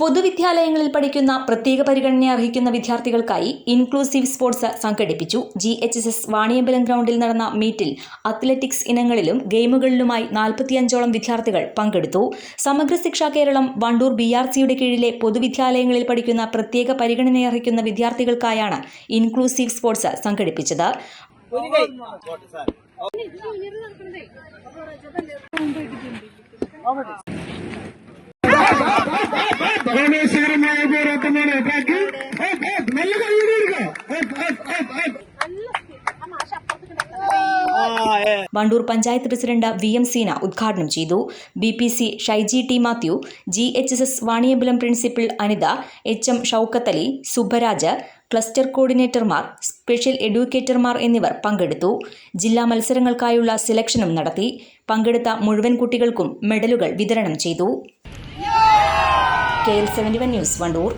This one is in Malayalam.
പൊതുവിദ്യാലയങ്ങളിൽ പഠിക്കുന്ന പ്രത്യേക പരിഗണന അർഹിക്കുന്ന വിദ്യാർത്ഥികൾക്കായി ഇൻക്ലൂസീവ് സ്പോർട്സ് സംഘടിപ്പിച്ചു. G H S S Vaniyambalam ഗ്രൗണ്ടിൽ നടന്ന മീറ്റിൽ അത്ലറ്റിക്സ് ഇനങ്ങളിലും ഗെയിമുകളിലുമായി നാൽപ്പത്തിയഞ്ചോളം വിദ്യാർത്ഥികൾ പങ്കെടുത്തു. സമഗ്ര ശിക്ഷാ കേരളം വണ്ടൂർ ബി ആർ സിയുടെ കീഴിലെ പൊതുവിദ്യാലയങ്ങളിൽ പഠിക്കുന്ന പ്രത്യേക പരിഗണന അർഹിക്കുന്ന വിദ്യാർത്ഥികൾക്കായാണ് ഇൻക്ലൂസീവ് സ്പോർട്സ് സംഘടിപ്പിച്ചത്. Wandoor panchayat president V M Seena ഉദ്ഘാടനം ചെയ്തു. B P C Shaiji T Mathew G H S S Vaniyambalam principal Anitha H M Shoukathali Subbaraj cluster കോർഡിനേറ്റർമാർ special എഡ്യൂക്കേറ്റർമാർ എന്നിവർ പങ്കെടുത്തു. ജില്ലാ മത്സരങ്ങൾക്കായുള്ള സെലക്ഷനും നടത്തി. പങ്കെടുത്ത മുഴുവൻ കുട്ടികൾക്കും മെഡലുകൾ വിതരണം ചെയ്തു. K L seventy one news Wandoor.